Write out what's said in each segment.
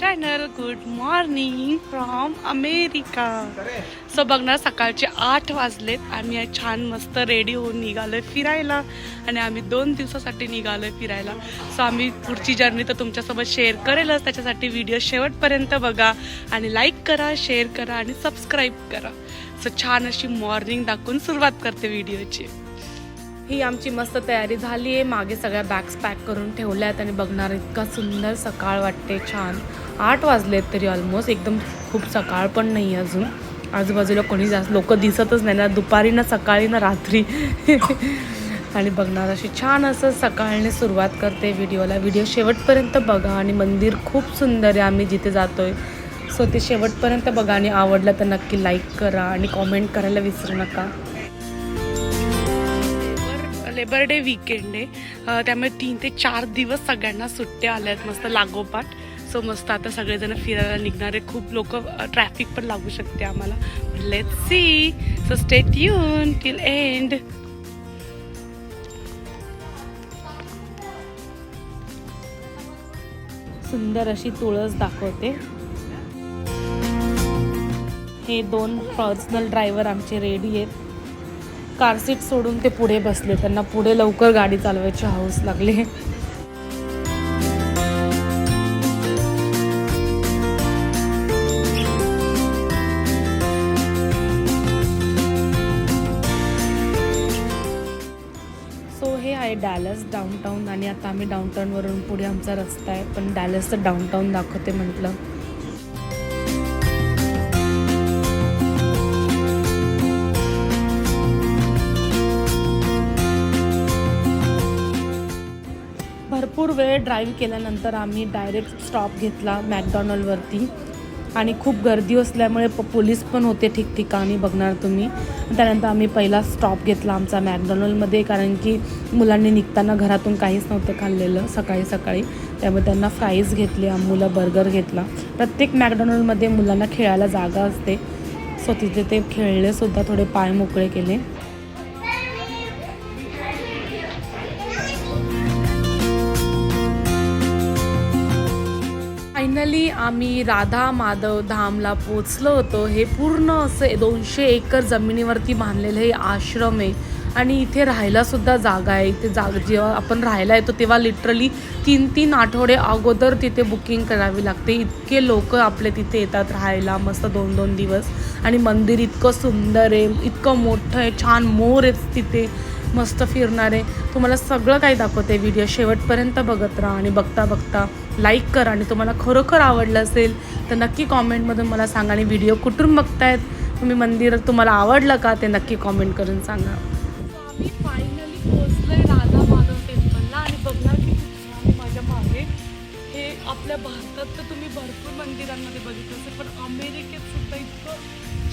Channel good morning from America so बघणार सकाळचे आठ वाजलेत आम्ही छान मस्त रेडी होऊन निघालोय फिरायला. आणि आम्ही दोन दिवसासाठी निघालोय फिरायला. सो आम्ही पुढची जर्नी तर तुमच्यासोबत शेअर करेलच. त्याच्यासाठी व्हिडिओ शेवटपर्यंत बघा. आणि लाईक करा शेअर करा आणि सबस्क्राईब करा. सो छान अशी मॉर्निंग दाखवून सुरुवात करते व्हिडिओची ही आमची मस्त तयारी झाली आहे. मागे सगळ्या बॅग्स पॅक करून ठेवल्या आहेत आणि बघणार इतका सुंदर सकाळ वाटते छान. आठ वाजलेत तरी ऑलमोस्ट एकदम खूप सकाळ पण नाही आहे अजून. आजूबाजूला कोणी जास्त लोक दिसतच नाही ना दुपारी ना सकाळी ना रात्री. आणि बघणार अशी छान असं सकाळने सुरुवात करते व्हिडिओला व्हिडिओ शेवटपर्यंत बघा आणि मंदिर खूप सुंदर आहे आम्ही जिथे जातो आहे सो ते शेवटपर्यंत बघा आणि आवडलं तर नक्की लाईक करा आणि कॉमेंट करायला विसरू नका. लेबर डे वीकेंड आहे त्यामुळे तीन ते चार दिवस सगळ्यांना सुट्ट्या आल्या आहेत मस्त लागोपाठ. सो मस्त आता सगळेजण फिरायला निघणारे खूप लोक ट्रॅफिक पण लागू शकते आम्हाला. लेट सी सो स्टेट युन टिल एंड सुंदर अशी तुळस दाखवते. हे दोन पर्सनल ड्रायव्हर आमचे रेडी आहेत. कार सीट सोडून ते पुढे बसले. त्यांना पुढे लवकर गाडी चालवायची हाऊस लागली. सो हे आहे डॅलस डाऊनटाऊन आणि आता आम्ही डाऊनटाऊनवरून पुढे आमचा रस्ता आहे. पण डॅलसचं डाऊनटाऊन दाखवते म्हटलं. भरपूर वेळ ड्राईव्ह केल्यानंतर आम्ही डायरेक्ट स्टॉप घेतला मॅकडॉनल्डवरती आणि खूप गर्दी असल्यामुळे प पोलीस पण होते ठिकठिकाणी बघणार तुम्ही. त्यानंतर आम्ही पहिला स्टॉप घेतला आमचा मॅकडॉनल्डमध्ये कारण की मुलांनी निघताना घरातून काहीच नव्हतं खाल्लेलं सकाळी सकाळी. त्यामुळे त्यांना फ्राईज घेतले मुलं बर्गर घेतला. प्रत्येक मॅकडॉनल्डमध्ये मुलांना खेळायला जागा असते. सो तिथे ते खेळलेसुद्धा थोडे पाय मोकळे केले. आम्ही राधा माधव धामला पोचलो होतो. हे पूर्ण असं दोनशे एकर जमिनीवरती बांधलेलं हे आश्रम आहे. आणि इथे राहायलासुद्धा जागा आहे. इथे जाग जेव्हा आपण राहायला येतो तेव्हा लिटरली तीन तीन आठवडे अगोदर तिथे बुकिंग करावी लागते. इतके लोक आपले तिथे येतात राहायला. मस्त दोन दोन दिवस. आणि मंदिर इतकं सुंदर आहे. इतकं मोठं आहे. छान मोर आहेत तिथे. मस्त फिरणारे. तुम्हाला सगळं काही दाखवते व्हिडिओ शेवटपर्यंत बघत राहा आणि बघता बघता लाईक करा. आणि तुम्हाला खरोखर आवडलं असेल तर नक्की कॉमेंटमधून मला सांगा आणि व्हिडिओ कुठून बघतायत? तुम्ही मंदिर तुम्हाला आवडलं का? ते नक्की कॉमेंट करून सांगा. आम्ही फायनली आहे राधा माधव टेम्पलला आणि बघणार की माझ्या मागे. हे आपल्या भारतात तर तुम्ही भरपूर मंदिरांमध्ये बघितलं असेल पण अमेरिकेत सुद्धा इतकं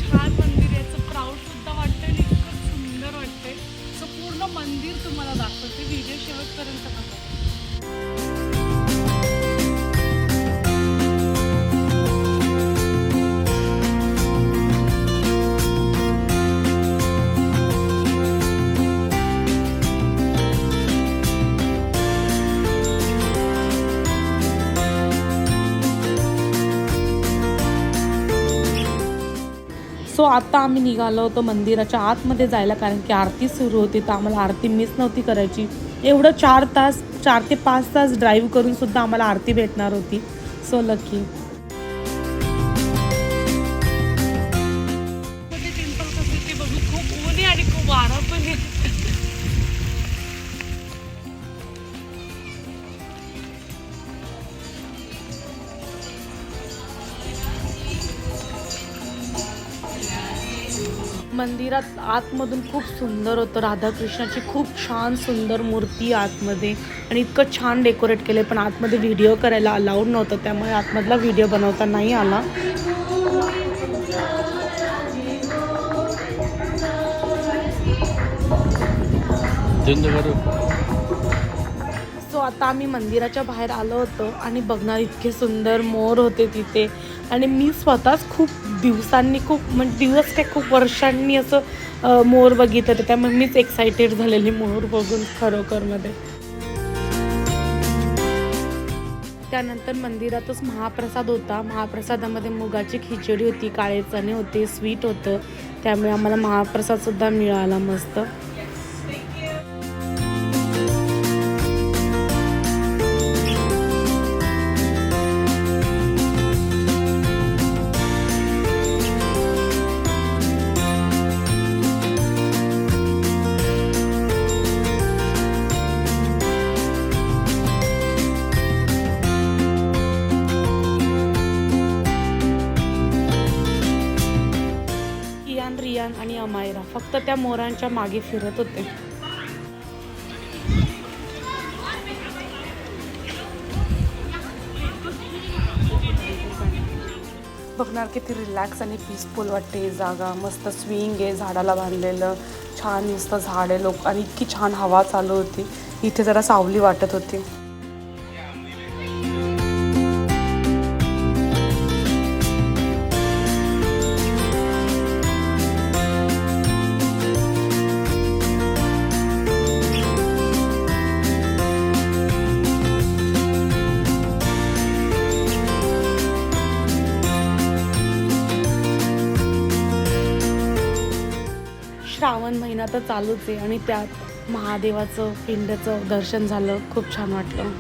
छान मंदिर याचं प्राऊड सुद्धा वाटतं पूर्ण मंदिर तुम्हाला दाखवते. व्हिडिओ शेवटपर्यंत बघा. सो आता आम्ही निघालो होतो मंदिराच्या आतमध्ये जायला कारण की आरती सुरू होती तर आम्हाला आरती मिस नव्हती करायची. एवढं चार तास चार ते पाच तास ड्राईव्ह करून सुद्धा आम्हाला आरती भेटणार होती. सो लकी मंदिरात आतमधून खूप सुंदर होतं. राधाकृष्णाची खूप छान सुंदर मूर्ती आहे आतमध्ये. आणि इतकं छान डेकोरेट केले पण आतमध्ये व्हिडिओ करायला अलाउड नव्हतं. त्यामुळे आतमधला व्हिडिओ बनवता नाही आला. सो आता आम्ही मंदिराच्या बाहेर आलो होतो आणि बघणार इतके सुंदर मोर होते तिथे. आणि मी स्वतःच खूप दिवसांनी खूप म्हणजे दिवस काय खूप वर्षांनी असं मोर बघितलं तर त्यामुळे मीच एक्सायटेड झालेली मोर बघून खरोखरमध्ये त्यानंतर मंदिरातच महाप्रसाद होता. महाप्रसादामध्ये मुगाची खिचडी होती काळे चणे होते स्वीट होतं. त्यामुळे आम्हाला महाप्रसादसुद्धा मिळाला मस्त. मायरा. फक्त त्या मोरांच्या मागे फिरत होते. बघणार किती रिलॅक्स आणि पीसफुल वाटते जागा. मस्त स्विंग आहे झाडाला बांधलेलं. छान नुसतं झाड आहे लोक आणि इतकी छान हवा चालू होती. इथे जरा सावली वाटत होती. श्रावण महिना तर चालूच आहे आणि त्यात महादेवाचं पिंडचं दर्शन झालं. खूप छान वाटलं.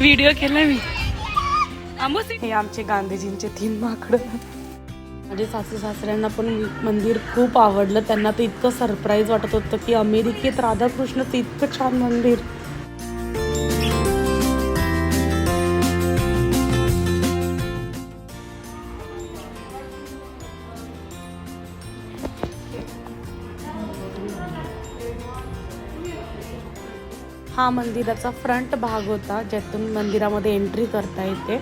व्हिडिओ केला मी. हे आमचे गांधीजींचे तीन माकडं. माझे सासू सासऱ्यांना पण मंदिर खूप आवडलं. त्यांना तर इतकं सरप्राईज वाटत होतं की अमेरिकेत राधाकृष्णाचं इतकं छान मंदिर. हा मंदिराचा फ्रंट भाग होता ज्यातून मंदिरामध्ये एंट्री करता येते.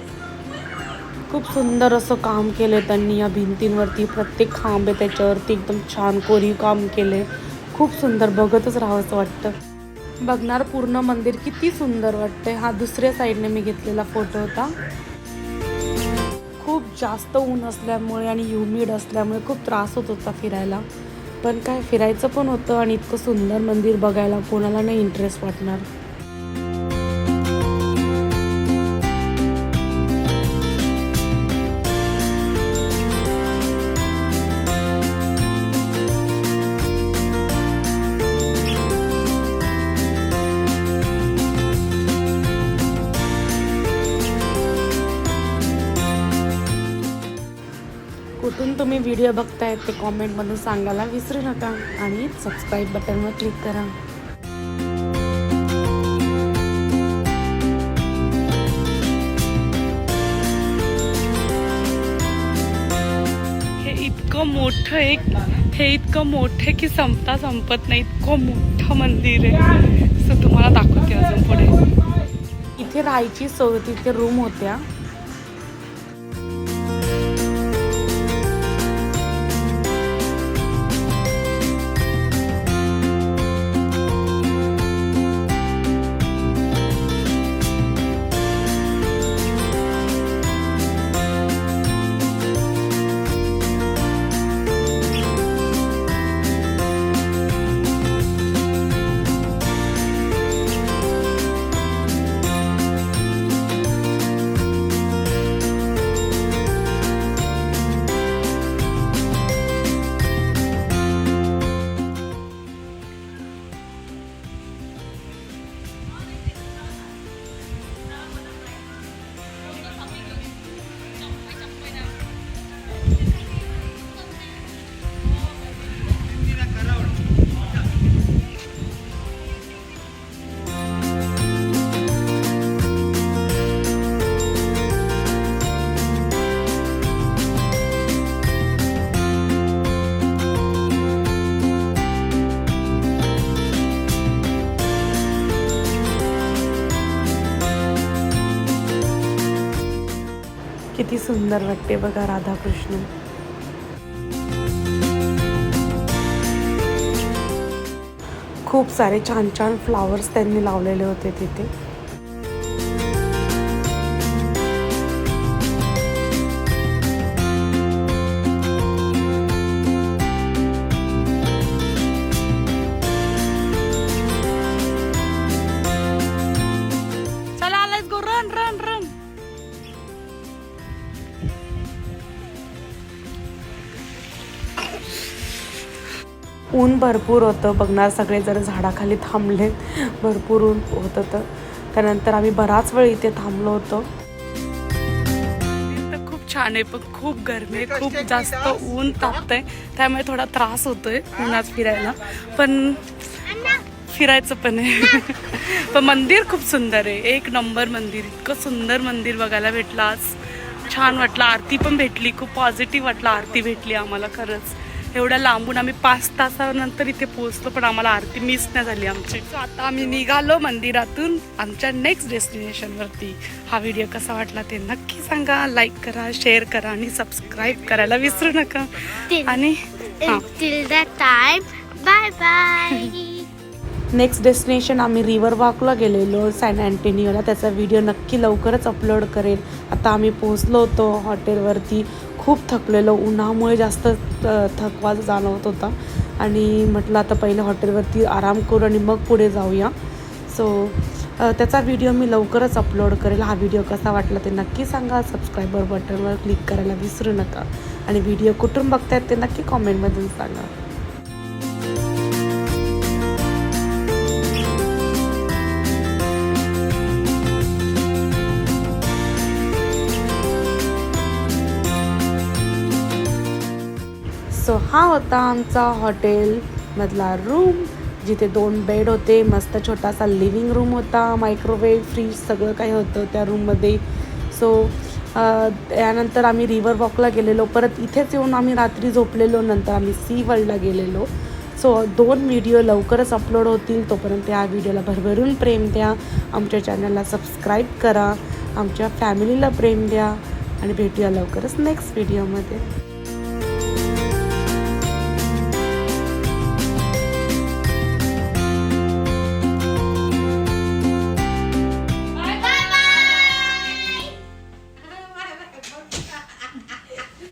खूप सुंदर असं काम केलं त्यांनी या भिंतींवरती. प्रत्येक खांब आहे त्याच्यावरती एकदम छान कोरीव काम केले खूप सुंदर बघतच राहावंसं वाटतं. बघणार पूर्ण मंदिर किती सुंदर वाटतंय. हा दुसऱ्या साईडने मी घेतलेला फोटो होता. खूप जास्त ऊन असल्यामुळे आणि ह्युमिड असल्यामुळे खूप त्रास होत होता फिरायला. पण काय फिरायचं पण होतं आणि इतकं सुंदर मंदिर बघायला कोणाला नाही इंटरेस्ट वाटणार. व्हिडिओ बघताय ते कॉमेंटमधून सांगायला विसरू नका आणि सबस्क्राईब बटनवर क्लिक करा. हे इतकं मोठं एक हे इतकं मोठं की संपता संपत नाही. इतकं मोठं मंदिर आहे. असं तुम्हाला दाखवते अजून पुढे. इथे राहायची सोय होती इथे रूम होत्या. किती सुंदर वाटते बघा राधाकृष्ण. खूप सारे छान छान फ्लावर्स त्यांनी लावलेले होते तिथे. ऊन भरपूर होतं. बघणार सगळे जर झाडाखाली थांबले भरपूर ऊन होतं तर. त्यानंतर आम्ही बराच वेळ इथे थांबलो होतो. खूप छान आहे पण खूप गरमी आहे. खूप जास्त ऊन तापतंय. त्यामुळे थोडा त्रास होतोय उन्हात फिरायला. पण फिरायचं पण आहे. पण मंदिर खूप सुंदर आहे. एक नंबर मंदिर. इतकं सुंदर मंदिर बघायला भेटलं आज. छान वाटलं. आरती पण भेटली. खूप पॉझिटिव्ह वाटलं. आरती भेटली आम्हाला खरंच. एवढ्या लांबून आम्ही पाच तासानंतर इथे पोहोचलो पण आम्हाला आरती मिस नाही झाली आमची. आता आम्ही निघालो मंदिरातून आमच्या नेक्स्ट डेस्टिनेशनवरती हा व्हिडिओ कसा वाटला ते नक्की सांगा. लाईक करा शेअर करा आणि सबस्क्राईब करायला विसरू नका. आणि हां. bye. नेक्स्ट डेस्टिनेशन आम्ही रिव्हर वॉकला गेलेलो सॅन अँटोनियोला त्याचा व्हिडिओ नक्की लवकरच अपलोड करेल आता आम्ही पोहोचलो होतो हॉटेलवरती खूप थकलेलो. उन्हामुळे जास्त थकवा जाणवत होता. आणि म्हटलं आता पहिलं हॉटेलवरती आराम करू आणि मग पुढे जाऊया. सो त्याचा व्हिडिओ मी लवकरच अपलोड करेल. हा व्हिडिओ कसा वाटला ते नक्की सांगा. सबस्क्रायबर बटनवर क्लिक करायला विसरू नका. आणि व्हिडिओ कुठून बघतायत ते नक्की कॉमेंटमधून सांगा. सो हा होता आमचा हॉटेलमधला रूम जिथे दोन बेड होते मस्त छोटासा लिव्हिंग रूम होता मायक्रोवेव फ्रीज सगळं काही होतं त्या रूममध्ये सो त्यानंतर आम्ही रिव्हर वॉकला गेलेलो. परत इथेच येऊन आम्ही रात्री झोपलेलो नंतर आम्ही सी वर्ल्डला गेलेलो. सो दोन व्हिडिओ लवकरच अपलोड होतील. तोपर्यंत या व्हिडिओला भरभरून प्रेम द्या. आमच्या चॅनलला सबस्क्राईब करा. आमच्या फॅमिलीला प्रेम द्या. आणि भेटूया लवकरच नेक्स्ट व्हिडिओमध्ये